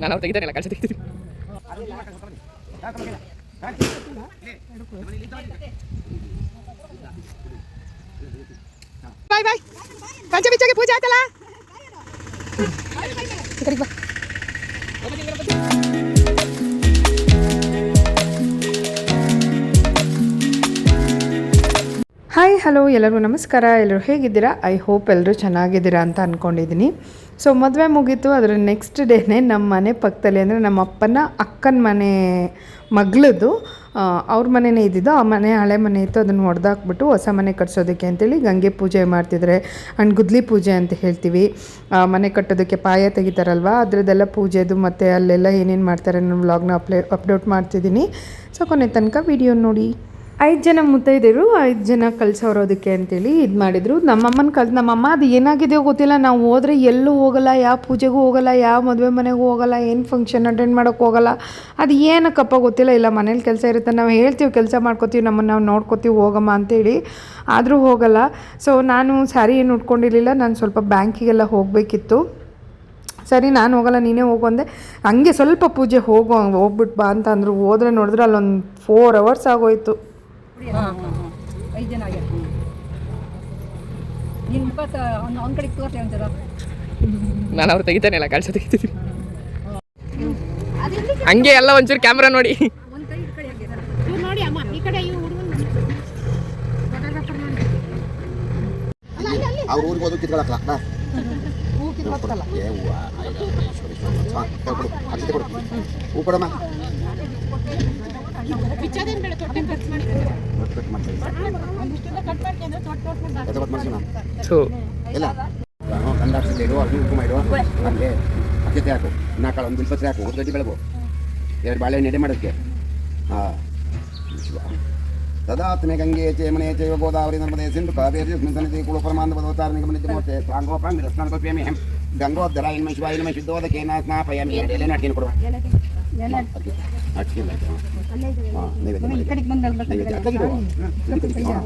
ನಾನು ಅವ್ರು ತೆಗಿತಾನಿಲ್ಲ ಕಳ್ಸಿ ತೆಗಿತೀನಿ ಹಾಯ್, ಹಲೋ ಎಲ್ಲರಿಗೂ ನಮಸ್ಕಾರ. ಎಲ್ಲರೂ ಹೇಗಿದ್ದೀರಾ? ಐ ಹೋಪ್ ಎಲ್ಲರೂ ಚೆನ್ನಾಗಿದ್ದೀರಾ ಅಂತ ಅಂದ್ಕೊಂಡಿದ್ದೀನಿ ಸೊ ಮದುವೆ ಮುಗೀತು. ಅದರ ನೆಕ್ಸ್ಟ್ ಡೇನೇ ನಮ್ಮ ಮನೆ ಪಕ್ಕದಲ್ಲಿ ಅಂದರೆ ನಮ್ಮ ಅಪ್ಪನ ಅಕ್ಕನ ಮನೆ ಮಗಳದು ಅವ್ರ ಮನೆನೇ ಇದ್ದಿದ್ದು. ಆ ಮನೆ ಹಳೆ ಮನೆ ಇತ್ತು. ಅದನ್ನು ಹೊಡೆದಾಕ್ಬಿಟ್ಟು ಹೊಸ ಮನೆ ಕಟ್ಸೋದಕ್ಕೆ ಅಂತೇಳಿ ಗಂಗೆ ಪೂಜೆ ಮಾಡ್ತಿದ್ದಾರೆ. ಆ್ಯಂಡ್ ಗುದ್ಲಿ ಪೂಜೆ ಅಂತ ಹೇಳ್ತೀವಿ. ಮನೆ ಕಟ್ಟೋದಕ್ಕೆ ಪಾಯ ತೆಗಿತಾರಲ್ವ? ಅದರದ್ದೆಲ್ಲ ಪೂಜೆದು ಮತ್ತು ಅಲ್ಲೆಲ್ಲ ಏನೇನು ಮಾಡ್ತಾರೆ ನಾನು ವ್ಲಾಗ್ನ ಅಪ್ಲೇ ಅಪ್ಲೋಡ್ ಮಾಡ್ತಿದ್ದೀನಿ. ಸೊ ಕೊನೆ ತನಕ ವಿಡಿಯೋ ನೋಡಿ. ಐದು ಜನ ಮುತ್ತೈದೆಯರು ಐದು ಜನ ಕಳ್ಸೋರೋದಕ್ಕೆ ಅಂತೇಳಿ ಇದು ಮಾಡಿದರು. ನಮ್ಮಮ್ಮನ ಕಲ್ ನಮ್ಮಮ್ಮ ಅದು ಏನಾಗಿದೆಯೋ ಗೊತ್ತಿಲ್ಲ. ನಾವು ಹೋದರೆ ಎಲ್ಲೂ ಹೋಗಲ್ಲ, ಯಾವ ಪೂಜೆಗೂ ಹೋಗಲ್ಲ, ಯಾವ ಮದುವೆ ಮನೆಗೂ ಹೋಗಲ್ಲ, ಏನು ಫಂಕ್ಷನ್ ಅಟೆಂಡ್ ಮಾಡೋಕ್ಕೆ ಹೋಗಲ್ಲ. ಅದು ಏನಕ್ಕಪ್ಪ ಗೊತ್ತಿಲ್ಲ. ಇಲ್ಲ, ಮನೇಲಿ ಕೆಲಸ ಇರುತ್ತೆ. ನಾವು ಹೇಳ್ತೀವಿ, ಕೆಲಸ ಮಾಡ್ಕೋತೀವಿ, ನಮ್ಮನ್ನು ನಾವು ನೋಡ್ಕೋತೀವಿ, ಹೋಗಮ್ಮ ಅಂತೇಳಿ. ಆದರೂ ಹೋಗಲ್ಲ. ಸೊ ನಾನು ಸ್ಯಾರಿ ಏನು ಉಟ್ಕೊಂಡಿರಲಿಲ್ಲ. ನಾನು ಸ್ವಲ್ಪ ಬ್ಯಾಂಕಿಗೆಲ್ಲ ಹೋಗಬೇಕಿತ್ತು. ಸರಿ, ನಾನು ಹೋಗಲ್ಲ, ನೀನೇ ಹೋಗು ಅಂದೆ. ಹಂಗೆ ಸ್ವಲ್ಪ ಪೂಜೆ ಹೋಗೋ ಹೋಗ್ಬಿಟ್ಟು ಬಾ ಅಂತ ಅಂದರು. ಹೋದ್ರೆ ನೋಡಿದ್ರೆ ಅಲ್ಲೊಂದು ಫೋರ್ ಅವರ್ಸ್ ಆಗೋಯ್ತು. ಐದು ಜನ ಆಗಿರ್ಬೋದು ನೀವು ಇಪ್ಪತ್ತು ಕಡೆ ತೋರ್ಸಿ ಅಂತೀರ ನಾನು ಅವ್ರು ತೆಗಿತಾನಿಲ್ಲ ಕಳ್ಸ ತೆಗಿತೀನಿ ಹಂಗೆ ಎಲ್ಲ ಒಂಚೂರು ಕ್ಯಾಮ್ರಾ ನೋಡಿ ಒಂದು ನೋಡಿ ಅಮ್ಮ ಈ ಕಡೆ ಅವ್ರ ಊರಿಗೆ ಹೋದ್ರು ಕಿತ್ಕೊಳಕ್ಲ ಬಾ ಹೂ ಕಿತ್ಕೊಳಕ್ಕಲ್ಲ ಏ ಹೂವ. ಹಾ, ಕೈ ಕೊಡು ಅಕ್ಷತೆ ಕೊಡು ಹೂ ಕೊಡಮ್ಮ ಬಿಚ್ಚೋದೇನ್ ಬೇಡ ತೊಟ್ಟೆ ಖರ್ಚು ಮಾಡಿ ಕಟ್ ಮಾಡ್ತೀನಿ ಒಂದಿಷ್ಟೆಲ್ಲ ಕಟ್ ಮಾಡ್ತೀನಿ ಅಂದ್ರೆ ತೊಟ್ಟು ತೊಟ್ಟು ಮಾಡಿ ಎತ್ತ ಕೊಟ್ಟು ಮಾಡ್ಸೋಣ ಸೊ ಇಲ್ಲ ನಾನು ಕಂಡಾಡ್ಸಿದ್ದೆ ಇಡು ಅರ್ಜುನ್ ಕುಮಾರ್ ಇಡು ಹಂಗೆ ಅಕ್ಷತೆ ಹಾಕು ನಾಲ್ಕಾಳು ಒಂದು ಬಿಲ್ಪತ್ರೆ ಹಾಕು ಒಂದು ಗಡ್ಡಿ ಬೆಳಗು. ಎರಡು ಬಾಳೆಹಣ್ಣು ಎಡೆ ಮಾಡೋದಕ್ಕೆ. ಹಾಂ ತದಾತ್ಮೆ ಗಂಗೆ ಚೇಮನೆ ಚೈವ ಗೋದಾವರಿ ನರ್ಮದೆ ಸಿಂಧು ಕಾವೇರಿ ಸ್ಮಿತನದಿ ಕುಳು ಪರಮಾಂಧ ಪದವತಾರ ನಿಗಮನಿತ್ಯ ಮೂರ್ತೆ ಪ್ರಾಂಗೋಪಾಂಗ ರಸ್ನಾನ ಕಲ್ಪಿಯಮಿ ಹೆಂ ಗಂಗೋದರ ಇನ್ಮ ಶಿವ ಇನ್ಮ ಶುದ್ಧೋದಕೇನ ಸ್ನಾಪಯಾಮಿ ಎರಡು ಎಲೆ ನಾಟಿನ ಕೊಡುವ ಅಕ್ಕಿ ಇಲ್ಲ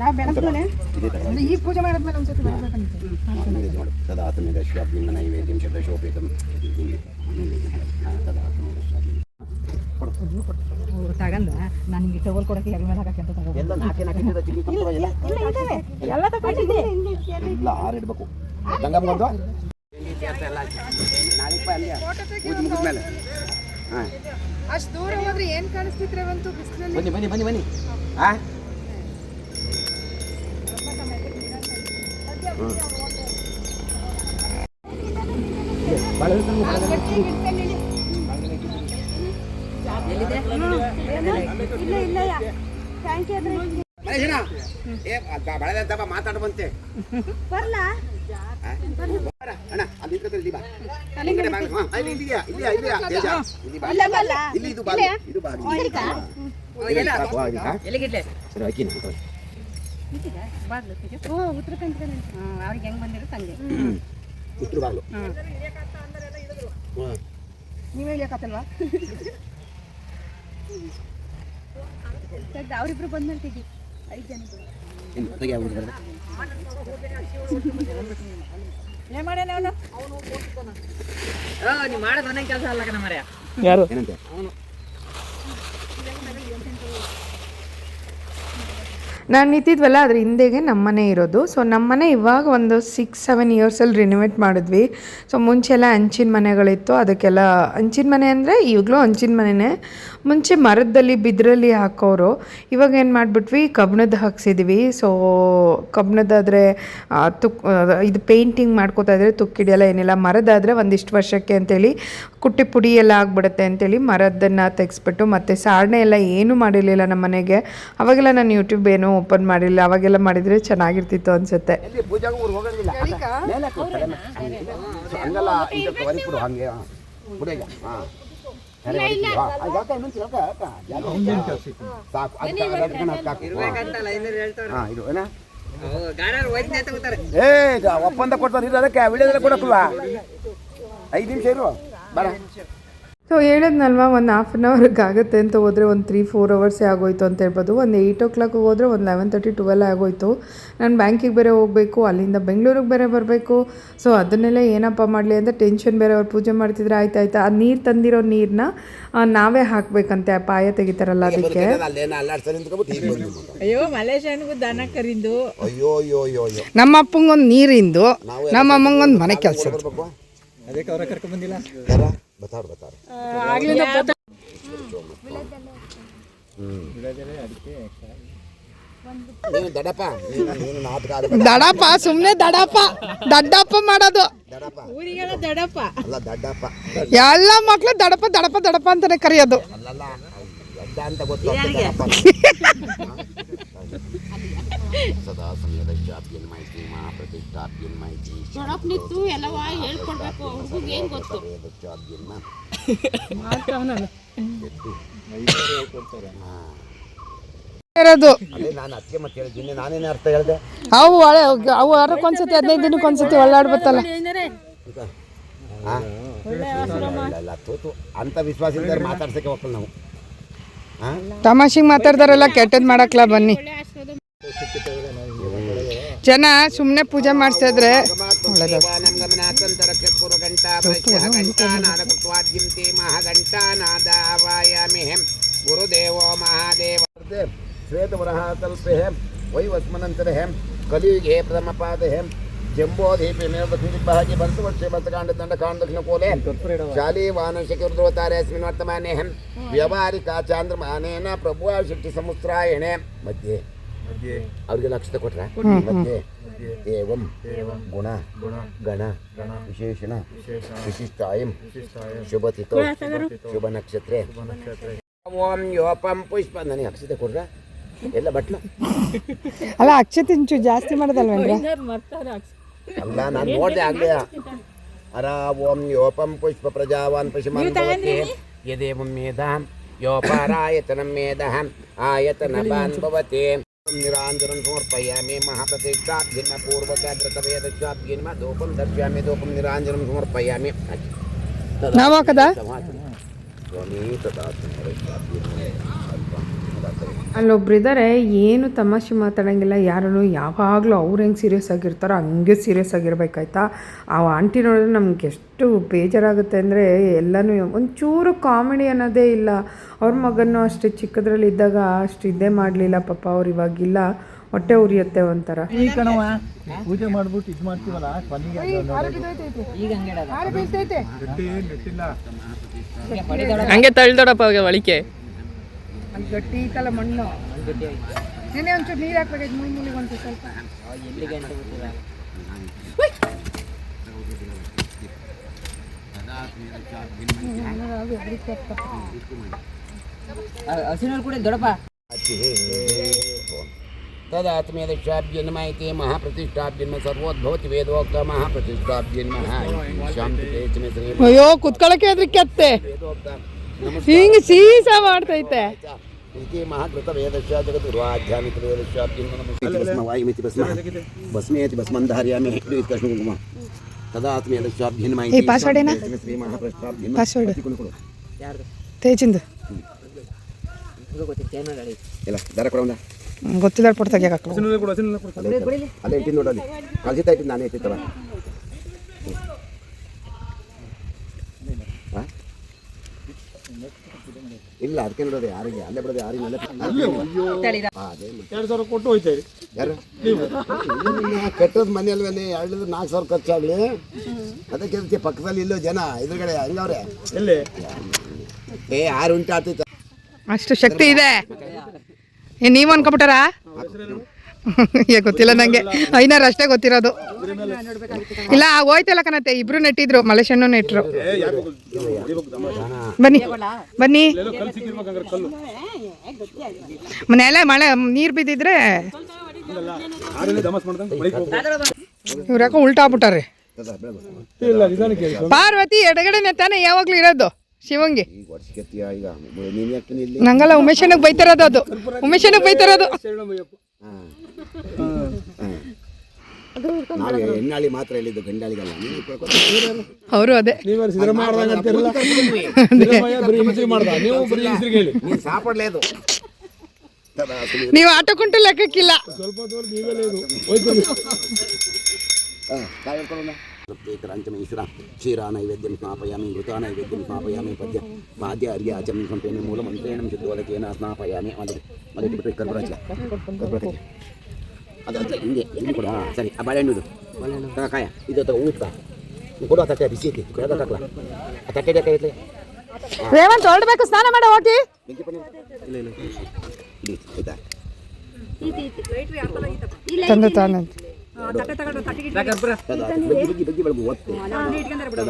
ತದಾತ್ಮೇದ ಶ್ವಾಬ್ಲಿಂಗ ನೈವೇದ್ಯಂ ಶ್ವಾಬ್ಲಿಂಗ ತಗಂದ ನಾನು ನಿಮಗೆ ಟವಲ್ ಕೊಡಕ್ಕೆ ಎರಡು ಮೇಲೆ ಹಾಕಕ್ಕೆ ಅಂತ ತಗೋ ಎಲ್ಲ ನಾಲ್ಕೇ ನಾಲ್ಕು ಚಿಕ್ಕಿ ಕಪ್ಪು ಎಲ್ಲ? ತಗೊಂಡಿದ್ದೆ. ಇಲ್ಲ ಆರು ಇಡಬೇಕು. ಹಾಂ ಅಷ್ಟು ದೂರ ಹೋದ್ರೆ ಏನು ಕಾಣಿಸ್ತಿದ್ರೆ ಬಂತು ಬಿಸಿಲಲ್ಲಿ? ಬನ್ನಿ ಬನ್ನಿ ಬನ್ನಿ ಬನ್ನಿ. ಆ ಮಾತಾಡುವಂತೆ ಏ ಬಳೆದ ಅಂತ ಮಾತಾಡ ಬಂತೆ. ಬರ್ಲಾ? ಬರ, ಅಣ್ಣ ಅಲ್ಲಿ ಇಲ್ಲಿ ಬಾ ಇಲ್ಲಿ ಬಾ ಇದು ಬಾಗಿಲು ಇದು. ಓ ಉತ್ತರ ಅವ್ರಿಗೆ ಹೆಂಗ್ ಬಂದಿರುತ್ತೆ ಹಂಗೆ ಉತ್ತರ ಬಾಗಿಲು. ನೀವು ಹೇಳಿಯಕತ್ತಲ್ವಾ ಅವ್ರಿಬ್ರು ತೆಗಿ ಐದು ಜನ ಇನ್ನು ತೆಗಿ ನೀ ಬರ್ತಾರೆ. ಏನ್ ಮಾಡ್ಯಾನ ಅವನು ಯಾರು? ಏನಂತೆ? ನಾನು ನಿಂತಿದ್ವಲ್ಲ, ಅದ್ರ ಹಿಂದೆಗೆ ನಮ್ಮನೆ ಇರೋದು. ಸೊ ನಮ್ಮನೆ ಇವಾಗ ಒಂದು ಸಿಕ್ಸ್ ಸೆವೆನ್ ಇಯರ್ಸಲ್ಲಿ ರಿನೋವೇಟ್ ಮಾಡಿದ್ವಿ. ಸೊ ಮುಂಚೆಲ್ಲ ಹಂಚಿನ ಮನೆಗಳಿತ್ತು. ಅದಕ್ಕೆಲ್ಲ ಹಂಚಿನ ಮನೆ ಅಂದರೆ ಈಗಲೂ ಹಂಚಿನ ಮನೆನೇ. ಮುಂಚೆ ಮರದಲ್ಲಿ ಬಿದ್ರಲ್ಲಿ ಹಾಕೋರು. ಇವಾಗ ಏನು ಮಾಡಿಬಿಟ್ವಿ? ಕಬ್ಬಣದ ಹಾಕ್ಸಿದ್ವಿ. ಸೊ ಕಬ್ಬಣದಾದರೆ ತುಕ್ ಇದು ಪೇಂಟಿಂಗ್ ಮಾಡ್ಕೋತಾ ಇದ್ರೆ ತುಕ್ಕಿಡಿಯಲ್ಲ ಏನಿಲ್ಲ. ಮರದಾದರೆ ಒಂದಿಷ್ಟು ವರ್ಷಕ್ಕೆ ಅಂತೇಳಿ ಕುಟ್ಟಿ ಪುಡಿ ಎಲ್ಲ ಆಗ್ಬಿಡುತ್ತೆ ಅಂತೇಳಿ ಮರದನ್ನು ತೆಗೆಸ್ಬಿಟ್ಟು ಮತ್ತು ಸಾರಣೆ ಎಲ್ಲ ಏನೂ ಮಾಡಿರಲಿಲ್ಲ ನಮ್ಮ ಮನೆಗೆ ಅವಾಗೆಲ್ಲ ನಾನು ಯೂಟ್ಯೂಬ್ ಏನೂ ಓಪನ್ ಮಾಡಿಲ್ಲ. ಅವಾಗೆಲ್ಲ ಮಾಡಿದರೆ ಚೆನ್ನಾಗಿರ್ತಿತ್ತು ಅನ್ಸುತ್ತೆ. ಒಪ್ಪಂದ ಕೊಡ್ತಾರೆ ಅದಕ್ಕೆ ವಿಡಿಯೋದಲ್ಲ ಕೊಡಕ್ಕಲ್ವಾ ಐದು ನಿಮಿಷ ಇರು. ಬರ ಸೊ ಹೇಳಿದ್ನಲ್ವ ಒಂದು ಹಾಫ್ ಆನ್ ಅವರ್ಗೆ ಆಗುತ್ತೆ ಅಂತ ಹೋದರೆ ಒಂದು ತ್ರೀ ಫೋರ್ ಅವರ್ಸೇ ಆಗೋಯ್ತು ಅಂತ ಹೇಳ್ಬೋದು. ಒಂದು ಏಯ್ಟ್ ಓ ಕ್ಲಾಕ್ ಹೋದರೆ ಒಂದು ಲೆವೆನ್ ತರ್ಟಿ ಟ್ವೆಲ್ ಆಗೋಯ್ತು. ನಾನು ಬ್ಯಾಂಕಿಗೆ ಬೇರೆ ಹೋಗಬೇಕು ಅಲ್ಲಿಂದ ಬೆಂಗಳೂರಿಗೆ ಬೇರೆ ಬರಬೇಕು. ಸೊ ಅದನ್ನೆಲ್ಲ ಏನಪ್ಪ ಮಾಡಲಿ ಅಂತ ಟೆನ್ಷನ್ ಬೇರೆ ಅವ್ರು ಪೂಜೆ ಮಾಡ್ತಿದ್ರೆ ಆಯ್ತು ಆಯ್ತು. ಆ ನೀರು ತಂದಿರೋ ನೀರನ್ನ ನಾವೇ ಹಾಕಬೇಕಂತೆ ಆ ಪಾಯ ತೆಗಿತಾರಲ್ಲ ಅದಕ್ಕೆ. ಅಯ್ಯೋ ಮಲೇಶನ್ಗೂ ದನ ಕರಿಂದು. ಅಯ್ಯೋ ಅಯ್ಯೋ ಅಯ್ಯೋ ಅಯ್ಯೋ. ನಮ್ಮ ಅಪ್ಪಂಗೊಂದು ನೀರಿಂದು ನಮ್ಮ ಅಮ್ಮಂಗೊಂದು ಮನೆ ಕೆಲಸ ಅದಕ್ಕೆ ಅವರ ಬತಾವ್ರು ಬತಾವ್ರು ನೀನು ದಡಪ ನೀನು ನೀನು ನಾಟಕ ಆಡ್ಬೇಡ ದಡಪ್ಪ ಸುಮ್ಮನೆ ದಡಪ್ಪ. ದಡ್ಡಪ್ಪ ಮಾಡೋದು. ದಡಪ ಊರಿಗೆಲ್ಲ ದಡಪ್ಪ. ಅಲ್ಲ ದಡ್ಡಪ್ಪ. ಎಲ್ಲ ಮಕ್ಳು ದಡಪ ದಡಪ ದಡಪ ಅಂತಾನೆ ಕರೆಯೋದು. ಅಲ್ಲಲ್ಲ ದಡ್ಡ ಅಂತ ಗೊತ್ತು ಸದಾ ಸಂಘದಶ್ಚಾಪ್ಯನ್ ಮಾಹಿತಿ ಏನು ಮಾಹಿತಿ ದೊಡಪ್ ನಿಂತು ಎಲ್ಲವ ಹೇಳ್ಕೊಡ್ಬೇಕು ಏನ್ ಗೊತ್ತು? ನಾನು ಅದಕ್ಕೆ ಮತ್ತೆ ಹೇಳಿದ್ದೀನಿ ನಾನೇನು ಅರ್ಥ ಹೇಳಿದೆ? ಅವು ಒಳ್ಳೆ ಅವು ಹದಿನೈದು ದಿನಕ್ಕೆ ಒಂದ್ಸತಿ ಒಳ್ಳಾಡ್ಬತ್ತಲ್ಲ ಅಂತ ವಿಶ್ವಾಸ ಮಾತಾಡ್ಸಕ್ಕೆ ಹೋಗಲ್ಲ ನಾವು. ತಮಾಷೆಗೆ ಮಾತಾಡ್ತಾರಲ್ಲ ಕೆಟ್ಟದ್ ಮಾಡಕ್ಲ ಬನ್ನಿ. ಜನ ಸುಮ್ಮನೆ ಪೂಜೆ ಮಾಡ್ತಾ ಇದ್ರೆ ದೇವಾನಂ ಗಮನಾತಂತರ ಚಕ್ಕುರು ಗಂಟಾ ಪ್ರತ್ಯಹ ಗಂಟಾನಾದ ಕೃತ್ವಾದ್ಯಂತೆ ಮಹಾಗಂಟಾನಾದಾವಾಯಾಮಿ ಗುರುದೇವೋ ಮಹಾದೇವ ಶ್ವೇತವರಹ ಕಲ್ಪೆ ವೈವಸ್ಮನಂತರ ಕಲಿಯುಗೆ ಪ್ರಥಮ ಪಾದ ಜಂಬೋಧೀಪಿ ಮೇಲ್ಬಾಗಿ ಬಂತು ವರ್ಷೆ ಬರ್ತಕಾಂಡ ದಂಡ ಕಾಂಡ ದಕ್ಷಿಣ ಕೋಲೆ ಶಾಲಿ ವಾನಶಕ್ಕೆ ರುದ್ರವತಾರೆ ಅಸ್ಮಿನ್ ವರ್ತಮಾನೆ ವ್ಯವಹಾರಿಕ ಚಾಂದ್ರಮಾನೇನ ಪ್ರಭು ಶಕ್ತಿ ಸಮುತ್ರಾಯಣೆ ಮಧ್ಯೆ ಅವ್ರಿಗೆ ಲಕ್ಷ ಕೊಟ್ರ? ಮಧ್ಯೆ. ಏವಂ ಗುಣ ಗಣ. ವಿಶೇಷಣ ವಿಶಿಷ್ಟಾಯಂ ಶುಭತಿಥೋ ಶುಭ ನಕ್ಷತ್ರ. ಓಂ ಯೋಪಂ ಪುಷ್ಪ. ನನಗೆ ಅಕ್ಷತೆ ಕೊಡ್ರ ಎಲ್ಲ ಬಟ್ಲ? ಅಲ್ಲ ಅಕ್ಷತೆ ಇಂಚು ಜಾಸ್ತಿ ಮಾಡೋದಲ್ವೇನ್ರ ಅಲ್ಲ ನಾನು ನೋಡಿದೆ ಆಗ್ಲೇ. ಅರ ಓಂ ಯೋಪಂ ಪುಷ್ಪ ಪ್ರಜಾವಾನ್ ಪಶುಮಾನ್ ಯದೇವಂ ಮೇಧಾಂ ಯೋಪಾರಾಯತನಂ ಮೇಧಃ ಆಯತನ ಭವತಿ. निरांजन समर्पयामि महाप्रतीक्षाभ्यन्न पूर्वकाग्रतवेदक्षाभ्यन्न धूपं दर्शयामि धूपं निराञ्जनं समर्पयामि। नाम कदा? स्वामी तदा ಅಲ್ಲೊಬ್ರು ಇದ್ದಾರೆ ಏನು ತಮಾಷೆ ಮಾತಾಡೋಂಗಿಲ್ಲ ಯಾರನ್ನು ಯಾವಾಗಲೂ ಅವ್ರು ಹೆಂಗೆ ಸೀರಿಯಸ್ ಆಗಿರ್ತಾರೋ ಹಂಗೆ ಸೀರಿಯಸ್ ಆಗಿರ್ಬೇಕಾಯ್ತಾ? ಆ ಆಂಟಿ ನೋಡಿದ್ರೆ ನಮ್ಗೆ ಎಷ್ಟು ಬೇಜಾರಾಗುತ್ತೆ ಅಂದರೆ ಎಲ್ಲನೂ ಒಂಚೂರು ಕಾಮಿಡಿ ಅನ್ನೋದೇ ಇಲ್ಲ. ಅವ್ರ ಮಗನೂ ಅಷ್ಟು ಚಿಕ್ಕದ್ರಲ್ಲಿ ಇದ್ದಾಗ ಅಷ್ಟು ಇದೇ ಮಾಡಲಿಲ್ಲ ಪಾಪ ಅವ್ರು ಇವಾಗಿಲ್ಲ. ಹೊಟ್ಟೆ ಉರಿಯುತ್ತೆ ಒಂಥರ. ಈ ಕಣವ ಪೂಜೆ ಮಾಡ್ಬಿಟ್ಟು ಇದು ಮಾಡ್ತೀವಲ್ಲ ಕೊನೆಗೆ ಹಂಗೆ ತಳ್ದೋಡಪ್ಪ ಅವಳಿಕೆ ಒಳಿಕೆ ಅಲ್ಲಿ ಗಟ್ಟಿ ಕಲ ಮಣ್ಣು ನೆನೆ ಒಂಚೂರು ನೀರು ಹಾಕ್ಬೇಕಾಯ್ತು ಮೂರು ಮೂಲಿಗೆ ಒಂದು ಸ್ವಲ್ಪ तदात्मेदशाभ्यन्म इति महाप्रतिष्ठाभ्यन्म सर्वोद्भवति वेदोक्त महाप्रतिष्ठाभ्यन्म शान्तिते च मे श्री ಅಯ್ಯೋ ಕುತ್ಕೊಳಕ್ಕೆ ಅದ್ರ ಕೆತ್ತೆ वेदोक्त ಹಿಂಗೆ ಸೀಸ ಮಾಡ್ತೈತೆ ಇತಿ ಮಹಾಕೃತ ವೇದಶ್ಯ ಜಗತ್ ಪೂರ್ವಾಧ್ಯಾಮಿಕ ವೇದಶ್ಯ ಭಸ್ಮ ವಾಯುಮಿತಿ ಭಸ್ಮ ಭಸ್ಮೇತಿ ಭಸ್ಮಂಧಾರ್ಯಾಮಿ ಇತ್ಯಶ್ಮ ಕುಂಕುಮ ತದಾತ್ಮೇದಶ್ಯಾಭ್ಯನ್ಮೈ ಪಾಸ್ವರ್ಡ್ ಏನ ಶ್ರೀ ಮಹಾಪ್ರಶ್ನಾಭ್ಯನ್ ಪಾಸ್ವರ್ಡ್ ತೇಜಿಂದು ಇಲ್ಲ ದರ ಕೊಡ ಒಂದ ಗೊತ್ತಿಲ್ಲ ಇಲ್ಲ ಅದಕ್ಕೆ ನೋಡೋದು ಯಾರಿಗೆ? ಅಲ್ಲೇ ಬಿಡೋದು ಯಾರಿಗೆ? ಅಲ್ಲೇ ಅದೇ. ಎರಡು ಸಾವಿರ ಕೊಟ್ಟು ಹೋಯ್ತೀರಿ ಯಾರು? ಕೆಟ್ಟದ ಮನೆಯಲ್ವೇನೆ ಎರಡು ನಾಲ್ಕು ಸಾವಿರ ಖರ್ಚಾಗ್ಲಿ. ಅದಕ್ಕೆ ಅದಕ್ಕೆ ಪಕ್ಕದಲ್ಲಿ ಇಲ್ಲೋ ಜನ ಎದುರುಗಡೆ ಹಂಗವ್ರೆ. ಎಲ್ಲಿ? ಏ ಯಾರು ಉಂಟಾಗ್ತೈತೆ ಅಷ್ಟು ಶಕ್ತಿ ಇದೆ. ಏ ನೀವು ಅನ್ಕೊಬಿಟ್ಟಾರ ಏ ಗೊತ್ತಿಲ್ಲ ನಂಗೆ. ಐನಾರು ಅಷ್ಟೇ ಗೊತ್ತಿರೋದು. ಇಲ್ಲ ಹೋಯ್ತಲ್ಲ ಕಣತ್ತೆ ಇಬ್ರು ನೆಟ್ಟಿದ್ರು ಮಲೇಶಣ್ಣು ನೆಟ್ರು. ಬನ್ನಿ ಬನ್ನಿ. ಮನೆಯಲ್ಲ ಮಳೆ ನೀರು ಬಿದ್ದಿದ್ರೆ ಇವ್ರಾಕ ದಮಸ್ ಮಾಡ್ದಂಗೆ ಬಳಿಕ್ ಯಾಕೋ ಉಲ್ಟಾ ಆಗ್ಬಿಟ್ಟಾರೆ. ತದ, ಇಲ್ಲ ನಿಧಾನಕ್ಕೆ ಪಾರ್ವತಿ ಎಡಗಡೆನೆ ತಾನೇ ಯಾವಾಗ್ಲೂ ಇರೋದು ಶಿವಂಗಿ. ನಂಗಲ್ಲ ಉಮೇಶನಿಗೆ ಬೈತಾರದು ಅದು. ಉಮೇಶನಿಗೆ ಬೈತಿರೋದು. ನಾವು ಹೆಣ್ಣಾಳಿ ಮಾತ್ರ ಹೇಳಿದ್ದು ಗಂಡಾಳಿಗಲ್ಲ? ಅವರು ಅದೇ ನೀವ್ ಸಿದ್ದರಾಮಯ್ಯ ಮಾಡ್ದಂಗೆ ಅಂತೀರಲ್ಲ ಕರ್ಕೊಂಡ್ಬಂದ್ವಿ. ಸಿದ್ದರಾಮಯ್ಯ ಬರೀ ಮಾಡ್ದ ನೀವು ಬರೀ ಹೆಸರಿಗೆ ಹೇಳಿ ನೀನು ಸಾಪಡ್ಲೇದು ತದ ಸುಮ್ಮನೆ ನೀವು ಆಟೋ ಕುಂಟು ಲೆಕ್ಕಕ್ಕಿಲ್ಲ ಸ್ವಲ್ಪ ಹೊತ್ತು ನೀವೇ ಹೋಯ್ತು ಈಶ್ವರ ಕ್ಷೀರ ನೈವೇದ್ಯಂ ಸ್ನಾಪಯಾಮಿ ಘೃತ ನೈವೇದ್ಯಂ ಸ್ನಾಪಯಾಮಿ ಪದ್ಯ ಪಾದ್ಯ ಅರ್ಯ ಆಚಮನ ಸಂಪೇನ ಮೂಲ ಮಂತ್ರೇಣ ಶುದ್ಧೋದಕೇನ ಸ್ನಾಪಯಾಮಿ ಮಲಗಿ ಮಾಡಿ ಇಟ್ಬಿಟ್ಟು ಕರ್ಬರಾಜ ಅದಂತ ಹಿಂಗೆ ಹಿಂಗೆ ಕೊಡು ಹಾಂ ಸರಿ ಆ ಬಾಳೆಹಣ್ಣು ಇದು ತಗೋ ಕಾಯ ಇದು ತಗೋ ಊಟ ಕೊಡು ಆ ತಟ್ಟೆ ಬಿಸಿ ಐತಿ ಕೆಳಗೆ ಹಾಕ್ಲಾ ಆ ತಟ್ಟೆ ರೇವಂತ್ ಹೊರಡ್ಬೇಕು ಸ್ನಾನ ಮಾಡಿ ಹೋಗಿ ಇಲ್ಲ ಇಲ್ಲ. ಇಲ್ಲಿ ಆಯ್ತಾ ತಂದು ತಾನಂತ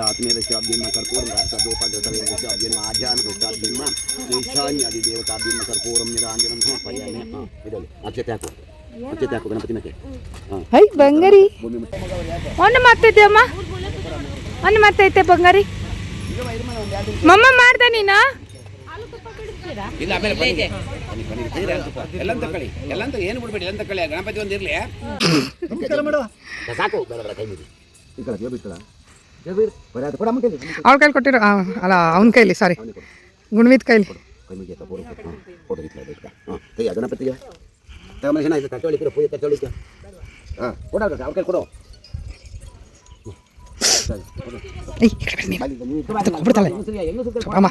ಆತ್ಮೀಯ ದಶಾಬ್ದಿಯನ್ನ ಕರ್ಪೂರಂ ರಾಷ್ಟ್ರೋಪಾಧ್ಯ ದಶಾಬ್ದಿಯನ್ನ ಆಧ್ಯಾನ ದಶಾಬ್ದಿಯನ್ನ ಈಶಾನ್ಯ ಅಧಿದೇವತಾಬ್ದಿಯನ್ನ ಕರ್ಪೂರಂ ನಿರಾಂಜನ ಸಮರ್ಪಯಾಮಿ ಇದರಲ್ಲಿ ಅಕ್ಷತೆ ಹಾಕು ಅಕ್ಷತೆ ಹಾಕು ಗಣಪತಿ ಹೈ. ಬಂಗಾರಿ. ಒಂದು ಮಾತೈತೆ ಅಮ್ಮ? ಒಂದು ಮಾತೈತೆ ಬಂಗಾರಿ? ಮಮ್ಮ ಮಾಡ್ದೆ ನೀನಾ? ಇಲ್ಲ ಬನ್ನಿ ತೆಗೀರಿ ಅಂತ ಎಲ್ಲ ತಕೊಳ್ಳಿ ಎಲ್ಲ ಅಂತ ಏನು ಬಿಡ್ಬೇಡಿ ಎಲ್ಲ ತಕೊಳ್ಳಿ ಗಣಪತಿ ಒಂದು ಇರಲಿ ಸಾಕು. ಬೇಡ ಬೇಡ ಕೈ ಮುಗಿ ಈ ಕಡೆ ಜೇಬು ಇತ್ತಲ್ಲ ಜೇಬು ಇರು ಬರೀ ಅದು ಕೈಲಿ ಅವ್ಳ ಕೈಲಿ ಕೊಟ್ಟಿರೋ ಅಲ್ಲ ಅವನ ಕೈಲಿ ಸಾರಿ ಗುಣವಿತ್ ಕೈಲಿ. ಕೈ ಮುಗಿ ಅಂತ ಫೋಟೋ ಹಾಂ ಕೊಡು ಇಟ್ಲ ಬೇಕಾ ಹಾಂ ತೆಗಿಯ ಗಣಪತಿಗೆ. ತಗೊಂಡು ಆಯ್ತು ತಗೊಳ್ಳಿಕ್ಕೆ ಪೂಜೆ ಹಾಂ ಕೊಡ ಅವ್ರ ಕೈ. ಏಯ್, ಈ ಕಡೆ ಬನ್ನಿ. ಅಮ್ಮ ಇನ್ನು ಯಾಕೆ ಈ ಕೈ ಸೇರ್ತೈತೆ?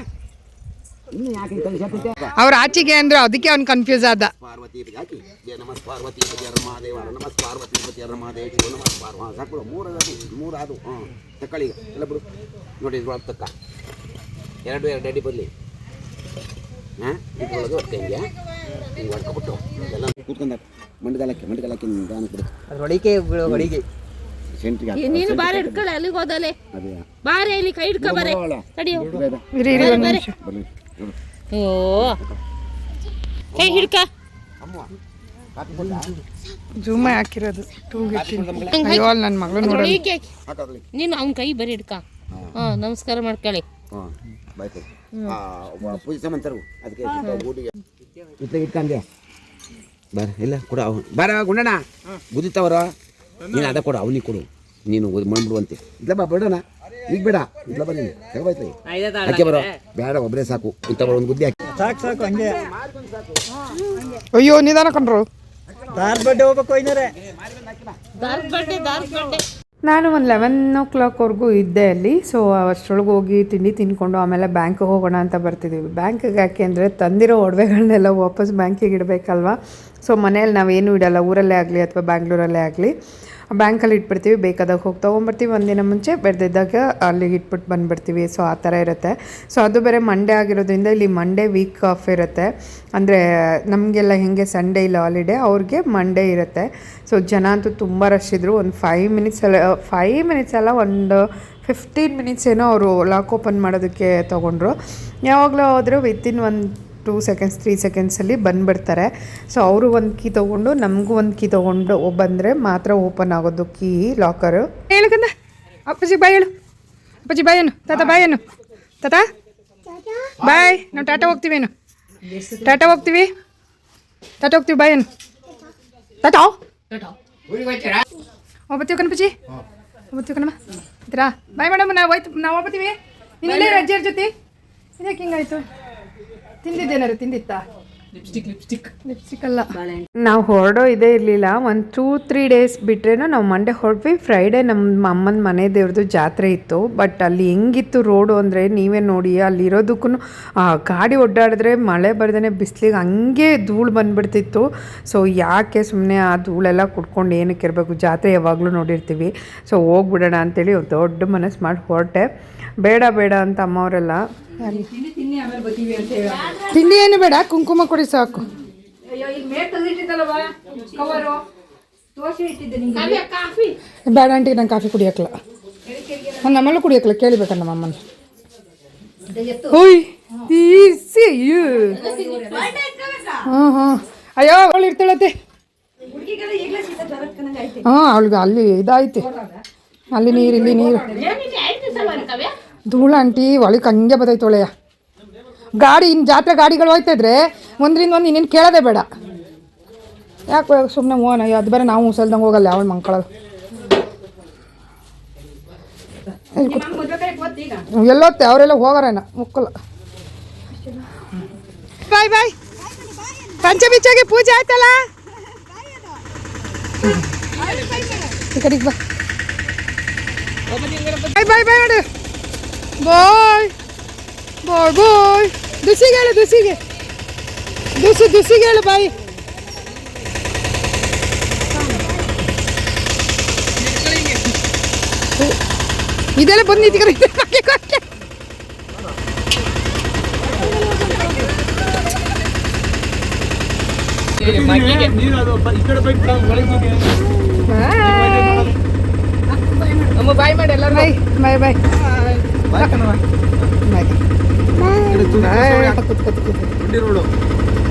ಅವ್ರ ಆಚೆಗೆ ಅಂದ್ರೆ ಅದಕ್ಕೆ ಅವ್ನು ಕನ್ಫ್ಯೂಸ್ ಆದ. ನೋಡಿ ತಕ್ಕ ಎರಡು ಎರಡು ಅಡಿ ಬರಲಿ ಹಾಂ ಹಿಂಗೆ ಹಿಂಗೆ ಹೊಡ್ಕೊಬಿಟ್ಟು ಎಲ್ಲ ಕೂತ್ಕೊಂಡ ಮಂಡಗಾಲಕ್ಕೆ ಮಂಡಗಾಲಕ್ಕೆ ನಿಧಾನಕ್ಕೆ ಬಿಡು ಹೊಡಿಕೆ ಹೊಡಿಗೆ ಸೆಂಟ್ರಿಗೆ ನೀನು ಬಾರ. ಹಿಡ್ಕೊಳ್ಳಿ ಅಲ್ಲಿಗೆ ಹೋದಲೆ ಬಾರೆ ಇಲ್ಲಿ ಕೈ ಹಿಡ್ಕೊ ಬಾರೆ ತಡಿಯೋ ಓ. ಕೈ ಹಿಡ್ಕ. ಅಮ್ಮ ಕಾಪಿ ಹಾಕಿರೋದು ಅಯ್ಯೋ ನನ್ನ ಮಗಳು ನೀನು ಅವ್ನ ಕೈ ಬರೀ ಹಿಡ್ಕ. ಹಾ. ನಮಸ್ಕಾರ ಮಾಡ್ಕೊಳ್ಳಿ. ಬಾರ ಇಲ್ಲ ಕೊಡು ಅವ್ ಬಾರ ಗುಂಡಣ್ಣ. ಬುದಿತವರ ನೀನು ಅದ ಕೊಡು ಅವನಿಗೆ ಕೊಡು. ನೀನು ಮಾಡ್ಬಿಡುವಂತೆ ಇಲ್ಲ ಬಾ ಬಿಡೋಣ. ಈಗ ಬೇಡ ಇಲ್ಲ ಬನ್ನಿ ನೀನು ತಗೋಬಾಯ್ತು ಹಾಕಿ ಬರೋ ಬೇಡ ಒಬ್ಬರೇ ಸಾಕು ಇಂಥ ಒಂದು ಗುದ್ದಿ ಹಾಕಿ. ಸಾಕು ಸಾಕು ಹಂಗೆ. ಅಯ್ಯೋ ನಿಧಾನ ಕಂಡ್ರು? ದಾರ್ ಬಡ್ಡೆ ಹೋಗ್ಬೇಕು ಐನರೆ ನಾನು ಒಂದು ಲೆವೆನ್ ಓ ಕ್ಲಾಕ್ವರೆಗೂ ಇದ್ದೆ ಅಲ್ಲಿ ಸೊ ಅಷ್ಟರೊಳಗೆ ಹೋಗಿ ತಿಂಡಿ ತಿನ್ಕೊಂಡು ಆಮೇಲೆ ಬ್ಯಾಂಕ್ಗೆ ಹೋಗೋಣ ಅಂತ ಬರ್ತಿದ್ದೀವಿ ಬ್ಯಾಂಕಿಗೆ ಯಾಕೆ ಅಂದರೆ ತಂದಿರೋ ಒಡವೆಗಳನ್ನೆಲ್ಲ ವಾಪಸ್ ಬ್ಯಾಂಕಿಗೆ ಇಡಬೇಕಲ್ವಾ? ಸೊ ಮನೇಲಿ ನಾವೇನು ಇಡಲ್ಲ ಊರಲ್ಲೇ ಆಗಲಿ ಅಥವಾ ಬ್ಯಾಂಗ್ಳೂರಲ್ಲೇ ಆಗಲಿ. ಬ್ಯಾಂಕಲ್ಲಿ ಇಟ್ಬಿಡ್ತೀವಿ, ಬೇಕಾದಾಗ ಹೋಗಿ ತೊಗೊಂಬರ್ತೀವಿ. ಒಂದಿನ ಮುಂಚೆ ಬೆಳೆದಿದ್ದಾಗ ಅಲ್ಲಿಗೆ ಇಟ್ಬಿಟ್ಟು ಬಂದುಬಿಡ್ತೀವಿ. ಸೊ ಆ ಥರ ಇರುತ್ತೆ. ಸೊ ಅದು ಬೇರೆ ಮಂಡೇ ಆಗಿರೋದ್ರಿಂದ ಇಲ್ಲಿ ಮಂಡೇ ವೀಕ್ ಆಫ್ ಇರುತ್ತೆ. ಅಂದರೆ, ನಮಗೆಲ್ಲ ಹೆಂಗೆ ಸಂಡೇ ಇಲ್ಲ ಹಾಲಿಡೇ ಅವ್ರಿಗೆ ಮಂಡೇ ಇರುತ್ತೆ. ಸೊ ಜನ ಅಂತೂ ತುಂಬ ರಶ್ ಇದ್ದರು ಒಂದು ಫೈವ್ ಮಿನಿಟ್ಸ್ ಅಲ್ಲ ಫೈವ್ ಮಿನಿಟ್ಸ್ ಅಲ್ಲ, ಒಂದು ಫಿಫ್ಟೀನ್ ಮಿನಿಟ್ಸ್ ಏನೋ ಅವರು ಲಾಕ್ ಓಪನ್ ಮಾಡೋದಕ್ಕೆ ತೊಗೊಂಡ್ರು. ಯಾವಾಗಲೂ ಹೋದರೂ ವಿತಿನ್ ಒಂದು ಟೂ ಸೆಕೆಂಡ್ಸ್ ತ್ರೀ ಸೆಕೆಂಡ್ಸಲ್ಲಿ ಬಂದುಬಿಡ್ತಾರೆ. ಸೊ ಅವರು ಒಂದು ಕೀ ತೊಗೊಂಡು ನಮಗೂ ಒಂದು ಕೀ ತೊಗೊಂಡು ಬಂದರೆ ಮಾತ್ರ ಓಪನ್ ಆಗೋದು ಕೀ ಲಾಕರು ಹೇಳಕಂದ ಅಪ್ಪಾಜಿ ಬಾಯ್ ಹೇಳು. ಅಪ್ಪಾಜಿ ಬಾಯ್ ಏನು ತಾತ ಬಾಯ್ ಏನು ತಾತ? ಬಾಯ್ ನಾವು ಟಾಟಾ ಹೋಗ್ತೀವೇನು ಟಾಟಾ ಹೋಗ್ತೀವಿ? ಟಾಟಾ ಹೋಗ್ತೀವಿ ಬಾಯ್ ಏನು ಟಾಟಾ? ಹೋಗ್ಬತ್ತೀವಿ ಕಣಪಜಿ ಒಬ್ಬತ್ತೀವಿ ಕಣಮ್ಮ. ಇದ್ರಾ ಬಾಯ್ ಮೇಡಮ್ ನಾವು ಹೋಯ್ತು ನಾವು ಹೋಗ್ತೀವಿ ಇನ್ನೇ ರಜ್ಜಿಯರ ಜೊತೆ. ಇದಕ್ಕೆ ಹಿಂಗಾಯ್ತು? ತಿಂದಿದ್ದೇನಾರು ತಿಂದಿತ್ತಾ? ಲಿಪ್ಸ್ಟಿಕ್ ಲಿಪ್ಸ್ಟಿಕ್ ಲಿಪ್ಸ್ಟಿಕ್ ಅಲ್ಲ. ನಾವು ಹೊರಡೋ ಇದೇ ಇರಲಿಲ್ಲ. ಒಂದು ಟೂ ತ್ರೀ ಡೇಸ್ ಬಿಟ್ರೇನು ನಾವು ಮಂಡೇ ಹೊರಟ್ವಿ. ಫ್ರೈಡೇ ನಮ್ಮ ಅಮ್ಮನ ಮನೆ ದೇವ್ರದ್ದು ಜಾತ್ರೆ ಇತ್ತು. ಬಟ್ ಅಲ್ಲಿ ಹೆಂಗಿತ್ತು ರೋಡು ಅಂದರೆ ನೀವೇ ನೋಡಿ ಅಲ್ಲಿರೋದಕ್ಕೂ ಗಾಡಿ ಒಡ್ಡಾಡಿದ್ರೆ ಮಳೆ ಬರ್ದೇ ಬಿಸಿಲಿಗೆ ಹಂಗೆ ಧೂಳು ಬಂದ್ಬಿಡ್ತಿತ್ತು. ಸೊ ಯಾಕೆ ಸುಮ್ಮನೆ ಆ ಧೂಳೆಲ್ಲ ಕುಡ್ಕೊಂಡು ಏನಕ್ಕೆ ಇರಬೇಕು? ಜಾತ್ರೆ ಯಾವಾಗಲೂ ನೋಡಿರ್ತೀವಿ. ಸೊ ಹೋಗ್ಬಿಡೋಣ ಅಂತೇಳಿ ದೊಡ್ಡ ಮನಸ್ಸು ಮಾಡಿ ಹೊರಟೆ. ಬೇಡ ಬೇಡ ಅಂತ ಅಮ್ಮವರೆಲ್ಲ ತಿಂಡಿ ಏನು ಬೇಡ ಕುಂಕುಮ ಕೊಡಿ ಸಾಕು. ಬೇಡ ಆಂಟಿ ನಂಗೆ ಕಾಫಿ ಕುಡಿಯೋಕ್ಲ ನನ್ನ ನಮ್ಮಲ್ಲೂ ಕುಡಿಯೋಕ್ಲ ಕೇಳಿಬೇಕ ನಮ್ಮ ಅಮ್ಮನ. ಓಯ್ ಈಸಿ ಅಯ್ಯೋ ಹಾಂ ಹಾಂ. ಅಯ್ಯೋ ಅವಳು ಇರ್ತಾಳತ್ತೆ ಹಾಂ ಅವಳಿಗೆ ಅಲ್ಲಿ ಇದಾಯ್ತು. ಅಲ್ಲಿ ನೀರು ಇಲ್ಲಿ ನೀರು. ಅಂಟಿ ಧೂಳು ಆಂಟಿ, ಒಳಗೆ ಹಂಗೆ ಬದೈತೆ ಒಳೆಯ ಗಾಡಿ ಇನ್ನು ಜಾತ್ರೆ ಗಾಡಿಗಳು ಹೋಯ್ತಾ ಇದ್ರೆ ಒಂದ್ರಿಂದ ಒಂದು ಇನ್ನೇನು ಕೇಳೋದೇ ಬೇಡ. ಯಾಕೆ ಸುಮ್ಮನೆ ಹೋಗೋಣ ಅದು ಬೇರೆ ನಾವು ಸಲ್ದಂಗೆ ಹೋಗಲ್ಲ ಅವಳು ಮಕ್ಕಳು ಎಲ್ಲೋತ್ತೆ, ಅವರೆಲ್ಲ ಹೋಗಾರೇನ ಮುಕ್ಕಲ್ಲ ಬಾಯ್ ಬಾಯ್. ಪಂಚಮಿಚ್ಚಾಗೆ ಪೂಜೆ ಆಯ್ತಲ್ಲ? ಈ ಕಡೆಗೆ ಬಾ. ಬಾಯ್ ಬಾಯ್ ಬಾಯ್ ಮಾಡು ಬಾಯ್ ಬಾಯ್ ಬಾಯ್ ದುಸಿಗೆ ಹೇಳು ದುಸಿಗೆ ದುಸಿ ದುಸಿಗೆ ಹೇಳು ಬಾಯ್ ಇದೆಲ್ಲ ಬಂದು ನಿಂತ್ಕೊಂಡು ನೀನು ಅದು ಬ- ಈ ಕಡೆ ಬೈಕ್ ಒಳಗೆ ಹೋಗಿ ಅಮ್ಮ ಬಾಯ್ ಮಾಡಿ ಎಲ್ಲರೂ ಬಾಯ್ ಬಾಯ್ ಬಾಯ್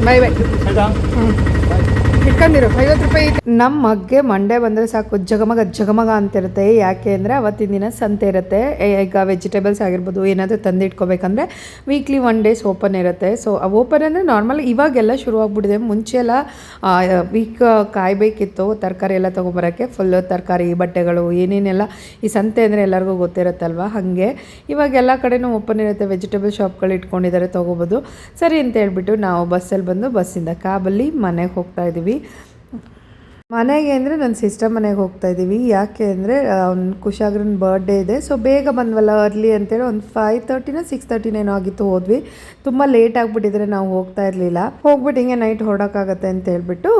ಬಾಯ್ ಬಾಯ್ ಇಟ್ಕೊಂಡಿರು ಐವತ್ತು ರೂಪಾಯಿ ನಮ್ಮ ಮಗ್ಗೆ ಮಂಡೆ ಬಂದರೆ ಸಾಕು, ಜಗಮಗ ಜಗಮಗ ಅಂತಿರುತ್ತೆ. ಯಾಕೆ ಅಂದರೆ ಅವತ್ತಿನ ದಿನ ಸಂತೆ ಇರುತ್ತೆ. ಈಗ ವೆಜಿಟೇಬಲ್ಸ್ ಆಗಿರ್ಬೋದು, ಏನಾದರೂ ತಂದಿಟ್ಕೋಬೇಕಂದ್ರೆ ವೀಕ್ಲಿ ಒನ್ ಡೇಸ್ ಓಪನ್ ಇರುತ್ತೆ. ಸೊ ಓಪನ್ ಅಂದರೆ ನಾರ್ಮಲ್ ಇವಾಗೆಲ್ಲ ಶುರುವಾಗ್ಬಿಟ್ಟಿದೆ. ಮುಂಚೆ ಎಲ್ಲ ವೀಕ್ ಕಾಯಬೇಕಿತ್ತು. ತರಕಾರಿ ಎಲ್ಲ ತೊಗೊಬರೋಕ್ಕೆ ಫುಲ್ ತರಕಾರಿ, ಬಟ್ಟೆಗಳು, ಏನೇನೆಲ್ಲ ಈ ಸಂತೆ ಅಂದರೆ ಎಲ್ಲರಿಗೂ ಗೊತ್ತಿರುತ್ತಲ್ವ? ಹಾಗೆ. ಇವಾಗ ಎಲ್ಲ ಕಡೆನೂ ಓಪನ್ ಇರುತ್ತೆ. ವೆಜಿಟೇಬಲ್ ಶಾಪ್ಗಳು ಇಟ್ಕೊಂಡಿದ್ದಾರೆ, ತೊಗೋಬೋದು. ಸರಿ ಅಂತ ಹೇಳ್ಬಿಟ್ಟು ನಾವು ಬಸ್ಸಲ್ಲಿ ಬಂದು ಬಸ್ಸಿಂದ ಕಾಬಲ್ಲಿ ಮನೆಗೆ ಹೋಗ್ತಾ ಇದ್ದೀವಿ. movie. ಮನೆಗೆ ಅಂದರೆ ನನ್ನ ಸಿಸ್ಟರ್ ಮನೆಗೆ ಹೋಗ್ತಾ ಇದ್ದೀವಿ ಯಾಕೆ ಅಂದರೆ ಅವ್ನು ಕುಶಾಗ್ರನ ಬರ್ಡೇ ಇದೆ. ಸೊ ಬೇಗ ಬಂದ್ವಲ್ಲ ಅರ್ಲಿ ಅಂತೇಳಿ ಒಂದು ಫೈವ್ ತರ್ಟಿನ ಸಿಕ್ಸ್ ತರ್ಟಿನೇನೋ ಆಗಿತ್ತು ಹೋದ್ವಿ. ತುಂಬ ಲೇಟ್ ಆಗಿಬಿಟ್ಟಿದ್ರೆ ನಾವು ಹೋಗ್ತಾ ಇರಲಿಲ್ಲ. ಹೋಗ್ಬಿಟ್ಟು ಹಿಂಗೆ ನೈಟ್ ಹೊರಡೋಕ್ಕಾಗತ್ತೆ ಅಂತ ಹೇಳ್ಬಿಟ್ಟು,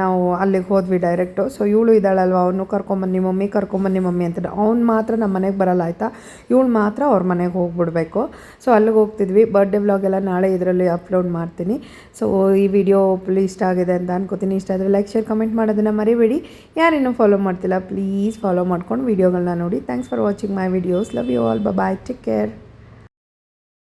ನಾವು ಅಲ್ಲಿಗೆ ಹೋದ್ವಿ ಡೈರೆಕ್ಟು ಸೊ ಇವಳು ಇದ್ದಾಳಲ್ವ? ಅವನು ಕರ್ಕೊಂಬನ್ನಿ ಮಮ್ಮಿ ಕರ್ಕೊಂಬನ್ನಿ ಮಮ್ಮಿ ಅಂತ. ಅವ್ನು ಮಾತ್ರ ನಮ್ಮ ಮನೆಗೆ ಬರಲ್ಲ, ಆಯಿತಾ? ಇವಳು ಮಾತ್ರ ಅವ್ರ ಮನೆಗೆ ಹೋಗ್ಬಿಡ್ಬೇಕು. ಸೊ ಅಲ್ಲಿಗೆ ಹೋಗ್ತಿದ್ವಿ. ಬರ್ಡೇ ವ್ಲಾಗ್ ಎಲ್ಲ ನಾಳೆ ಇದರಲ್ಲಿ ಅಪ್ಲೋಡ್ ಮಾಡ್ತೀನಿ. ಸೊ ಈ ವಿಡಿಯೋ ಇಷ್ಟ ಆಗಿದೆ ಅಂತ ಅನ್ಕೋತೀನಿ. ಇಷ್ಟ ಆದರೆ ಲೈಕ್ ಶೇರ್ ಕಮೆಂಟ್ ಮಾಡೋದನ್ನು ಮರಿಬೇಡಿ. ಯಾರೇನೂ ಫಾಲೋ ಮಾಡ್ತಿಲ್ಲ ಪ್ಲೀಸ್ ಫಾಲೋ ಮಾಡ್ಕೊಂಡು ವೀಡಿಯೋಗಳನ್ನ ನೋಡಿ. Thanks for watching my videos love you all bye take care